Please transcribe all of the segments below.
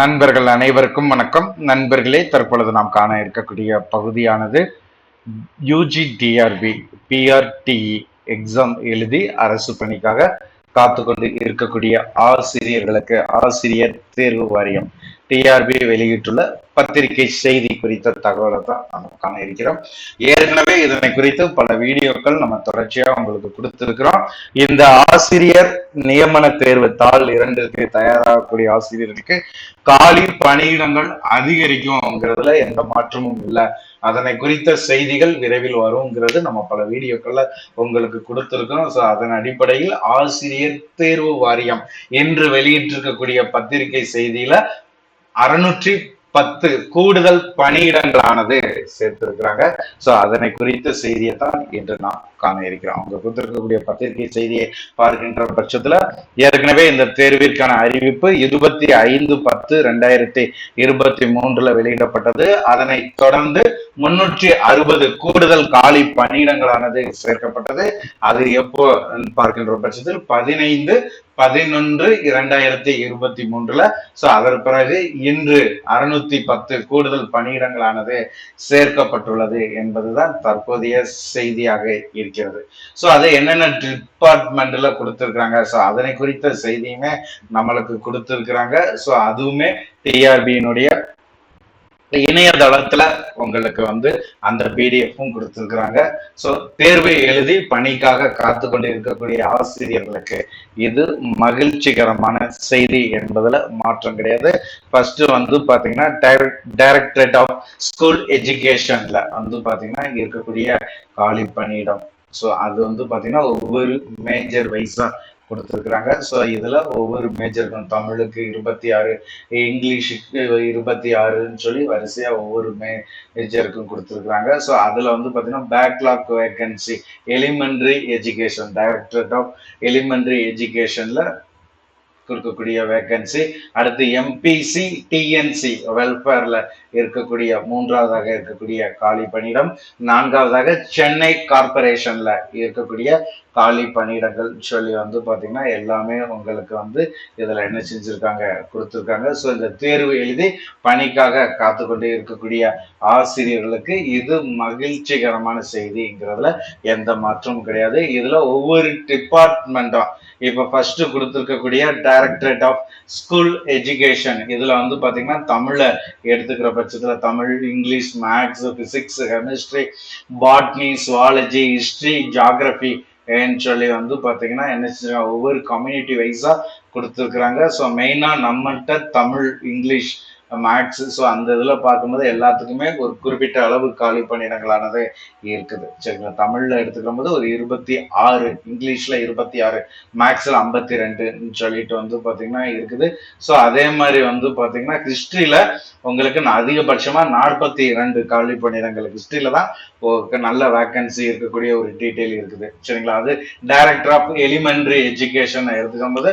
நண்பர்கள் அனைவருக்கும் வணக்கம். நண்பர்களே தற்பொழுது நாம் காண இருக்கக்கூடிய பகுதியானது யூஜி டிஆர்பி பிஆர்டிஇ எக்ஸாம் எழுதி அரசு பணிக்காக காத்துக்கொண்டு இருக்கக்கூடிய ஆசிரியர்களுக்கு ஆசிரியர் தேர்வு வாரியம் டிஆர்பி வெளியிட்டுள்ள பத்திரிகை செய்தி குறித்த தகவலை தான் நம்ம காண இருக்கிறோம். ஏற்கனவே இதனை குறித்து பல வீடியோக்கள் நம்ம தொடர்ச்சியா உங்களுக்கு கொடுத்திருக்கிறோம். இந்த ஆசிரியர் நியமன தேர்வு தாள் இரண்டுக்கு தயாராகக்கூடிய ஆசிரியர்களுக்கு காலி பணியிடங்கள் அதிகரிக்கும்ங்கிறதுல எந்த மாற்றமும் இல்லை. அதனை குறித்த செய்திகள் விரைவில் வருங்கிறது நம்ம பல வீடியோக்கள்ல உங்களுக்கு கொடுத்துருக்கோம் ஸோ அதன் அடிப்படையில் ஆசிரியர் தேர்வு வாரியம் என்று வெளியிட்டிருக்கக்கூடிய பத்திரிகை செய்தியில அறுநூற்றி பத்து கூடுதல் பணியிடங்களானது சேர்த்திருக்கிறாங்க. சோ அதனை குறித்த செய்தியை தான் இன்று நாம் காண இருக்கிறோம். அவங்க கொடுத்திருக்கக்கூடிய பத்திரிகை செய்தியை பார்க்கின்ற பட்சத்துல ஏற்கனவே இந்த தேர்விற்கான அறிவிப்பு இருபத்தி ஐந்து பத்து ரெண்டாயிரத்தி இருபத்தி மூன்றுல வெளியிடப்பட்டது. அதனை தொடர்ந்து முன்னூற்றி அறுபது கூடுதல் காலி பணியிடங்களானது சேர்க்கப்பட்டது. அது எப்போ பார்க்கின்ற பட்சத்தில் பதினைந்து பதினொன்று இரண்டாயிரத்தி இருபத்தி மூன்றுல. சோ அதன் பிறகு இன்று அறுநூத்தி பத்து கூடுதல் பணியிடங்களானது சேர்க்கப்பட்டுள்ளது என்பதுதான் தற்போதைய செய்தியாக இருக்கிறது. சோ அது என்னென்ன டிபார்ட்மெண்ட்ல கொடுத்திருக்கிறாங்க? சோ அதனை குறித்த செய்தியுமே நம்மளுக்கு கொடுத்திருக்கிறாங்க. சோ அதுவுமே டிஆர்பியினுடைய இணையதளத்துல உங்களுக்கு வந்து அந்த பிடிஎஃப்பும் கொடுத்துருக்குறாங்க. ஸோ தேர்வை எழுதி பணிக்காக காத்து கொண்டு இருக்கக்கூடிய ஆசிரியர்களுக்கு இது மகிழ்ச்சிகரமான செய்தி என்பதுல மாற்றம் கிடையாது. ஃபர்ஸ்ட் வந்து பாத்தீங்கன்னா டைரக்டரேட் ஆஃப் ஸ்கூல் எஜுகேஷன்ல வந்து பாத்தீங்கன்னா இருக்கக்கூடிய காலி பணியிடம். ஸோ அது வந்து பாத்தீங்கன்னா ஒவ்வொரு மேஜர் வைஸா கொடுத்துருக்குறாங்க. ஸோ இதில் ஒவ்வொரு மேஜருக்கும் தமிழுக்கு இருபத்தி ஆறு இங்கிலீஷுக்கு இருபத்தி ஆறுன்னு சொல்லி வரிசையாக ஒவ்வொரு மே மேஜருக்கும் கொடுத்துருக்குறாங்க. ஸோ அதில் வந்து பார்த்தீங்கன்னா backlog vacancy elementary education directorate of elementary எஜுகேஷனில் கொடுக்கக்கூடிய வேகன்சி அடுத்து எம்பிசி டிஎன்சி வெல்ஃபேர்ல இருக்கக்கூடிய மூன்றாவதாக இருக்கக்கூடிய காலி பணியிடம். நான்காவதாக சென்னை கார்பரேஷன்ல இருக்கக்கூடிய காலி பணியிடங்கள் சொல்லி வந்து பார்த்தீங்கன்னா எல்லாமே உங்களுக்கு வந்து இதில் என்ன செஞ்சுருக்காங்க கொடுத்துருக்காங்க. ஸோ இந்த தேர்வு எழுதி பணிக்காக காத்து கொண்டு இருக்கக்கூடிய ஆசிரியர்களுக்கு இது மகிழ்ச்சிகரமான செய்திங்கிறதுல எந்த மாற்றமும் கிடையாது. இதில் ஒவ்வொரு டிபார்ட்மெண்ட்டும் இப்போ ஃபர்ஸ்ட் கொடுத்துருக்கக்கூடிய டைரக்டரேட் ஆஃப் ஸ்கூல் எஜுகேஷன் இதில் வந்து பார்த்தீங்கன்னா தமிழை எடுத்துக்கிற பட்சத்தில் Tamil English maths physics chemistry botany zoology history geography சொல்லி வந்து பார்த்தீங்கன்னா என்ன செஞ்சாங்க ஒவ்வொரு கம்யூனிட்டி வைஸாக கொடுத்துருக்குறாங்க. ஸோ மெயினாக நம்மகிட்ட தமிழ் இங்கிலீஷ் மேக்ஸ் ஸோ அந்த இதில் பார்க்கும்போது எல்லாத்துக்குமே ஒரு குறிப்பிட்ட அளவு காலி பணியிடங்களானது இருக்குது. சரிங்களா? தமிழில் எடுத்துக்கிற போது ஒரு இருபத்தி ஆறு இங்கிலீஷில் இருபத்தி ஆறு மேக்ஸில் ஐம்பத்தி ரெண்டுன்னு சொல்லிட்டு வந்து பார்த்தீங்கன்னா இருக்குது. ஸோ அதே மாதிரி வந்து பார்த்தீங்கன்னா ஹிஸ்ட்ரியில் உங்களுக்கு அதிகபட்சமாக நாற்பத்தி இரண்டு காலி பணியிடங்கள் ஹிஸ்ட்ரியில் தான் நல்ல வேக்கன்சி இருக்கக்கூடிய ஒரு டீட்டெயில் இருக்குது. சரிங்களா? அது டைரக்டர் ஆஃப் எலிமெண்ட்ரி எஜுகேஷன் எடுத்துக்கும் போது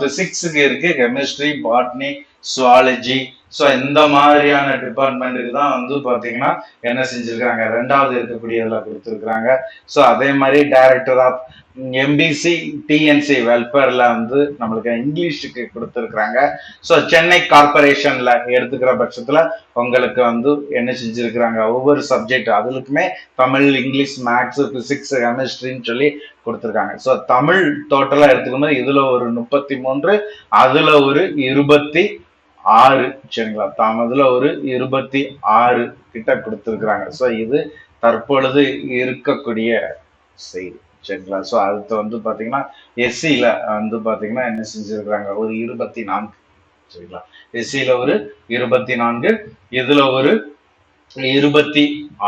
ஃபிசிக்ஸுக்கு இருக்குது கெமிஸ்ட்ரி பாட்னி சுவாலஜி ஸோ இந்த மாதிரியான டிபார்ட்மெண்ட்டுக்கு தான் வந்து பார்த்தீங்கன்னா என்ன செஞ்சுருக்காங்க? ரெண்டாவது இருக்கக்கூடியதில் கொடுத்துருக்குறாங்க. ஸோ அதே மாதிரி டைரக்டர் ஆஃப் எம்பிசி டிஎன்சி வெல்ஃபேரில் வந்து நம்மளுக்கு இங்கிலீஷுக்கு கொடுத்துருக்குறாங்க. ஸோ சென்னை கார்பரேஷனில் எடுத்துக்கிற பட்சத்தில் உங்களுக்கு வந்து என்ன செஞ்சுருக்குறாங்க? ஒவ்வொரு சப்ஜெக்ட் அதுலுக்குமே தமிழ் இங்கிலீஷ் மேக்ஸ் ஃபிசிக்ஸ் கெமிஸ்ட்ரின்னு சொல்லி கொடுத்துருக்காங்க. ஸோ தமிழ் டோட்டலாக எடுத்துக்கும் போது ஒரு முப்பத்தி மூன்று அதில் ஒரு இருபத்தி ஆறு சரிங்களா? தாமதில் ஒரு இருபத்தி ஆறு கிட்ட கொடுத்துருக்குறாங்க. ஸோ இது தற்பொழுது இருக்கக்கூடிய செய்தி சரிங்களா? ஸோ அடுத்து வந்து பார்த்தீங்கன்னா எஸ்சியில் வந்து பார்த்தீங்கன்னா என்ன செஞ்சுருக்குறாங்க? ஒரு இருபத்தி நான்கு சரிங்களா? எஸ்சியில் ஒரு இருபத்தி நான்கு இதில் ஒரு இருபத்தி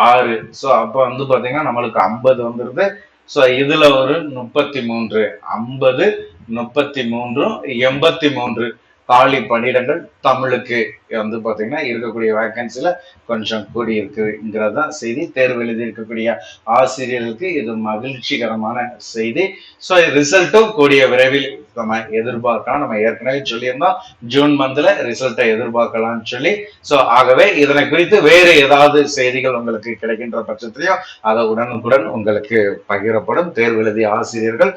ஆறு. ஸோ அப்போ வந்து பார்த்தீங்கன்னா நம்மளுக்கு ஐம்பது வந்துருது. ஸோ இதில் ஒரு முப்பத்தி மூன்று ஐம்பது முப்பத்தி மூன்றும் எண்பத்தி மூன்று. காலி பணியிடங்கள் தமிழுக்கு வந்து பார்த்தீங்கன்னா இருக்கக்கூடிய வேக்கன்சில கொஞ்சம் கூடி இருக்குங்கிறது தான் செய்தி. தேர்வு எழுதி இருக்கக்கூடிய ஆசிரியர்களுக்கு இது மகிழ்ச்சிகரமான செய்தி. ஸோ ரிசல்ட்டும் கூடிய விரைவில் நம்ம எதிர்பார்க்கலாம். நம்ம ஏற்கனவே சொல்லியிருந்தோம் ஜூன் மந்த்ல ரிசல்ட்டை எதிர்பார்க்கலாம்னு சொல்லி. சோ ஆகவே இதனை குறித்து வேறு ஏதாவது செய்திகள் உங்களுக்கு கிடைக்கின்ற பட்சத்திலையும் அதை உடனுக்குடன் உங்களுக்கு பகிரப்படும். தேர்வு எழுதிய ஆசிரியர்கள்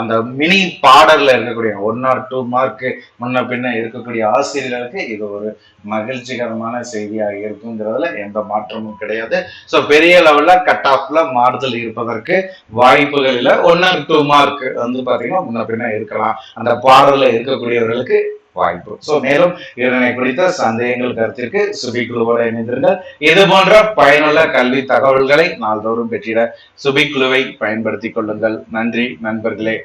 அந்த மினி பாடல்ல இருக்கக்கூடிய ஒன் ஆர் டூ மார்க் முன்ன பின்ன இருக்கக்கூடிய ஆசிரியர்களுக்கு இது ஒரு மகிழ்ச்சிகரமான செய்தியாக இருக்குங்கிறதுல எந்த மாற்றமும் கிடையாது. சோ பெரிய லெவல்ல கட் ஆஃப்ல மாறுதல் இருப்பதற்கு வாய்ப்புகள் ஒன் ஆர் டூ மார்க் வந்து பாத்தீங்கன்னா முன்ன பின்ன இருக்கலாம் அந்த பாடல்ல இருக்கக்கூடியவர்களுக்கு வாய்ப்பு. சோ மேலும் இதனை குறித்த சந்தேகங்கள் கருத்திற்கு சுபி குழுவோட இணைந்திருங்கள். இது போன்ற பயனுள்ள கல்வி தகவல்களை நாள்தோறும் பெற்றிட சுபி குழுவை பயன்படுத்திக் கொள்ளுங்கள். நன்றி நண்பர்களே.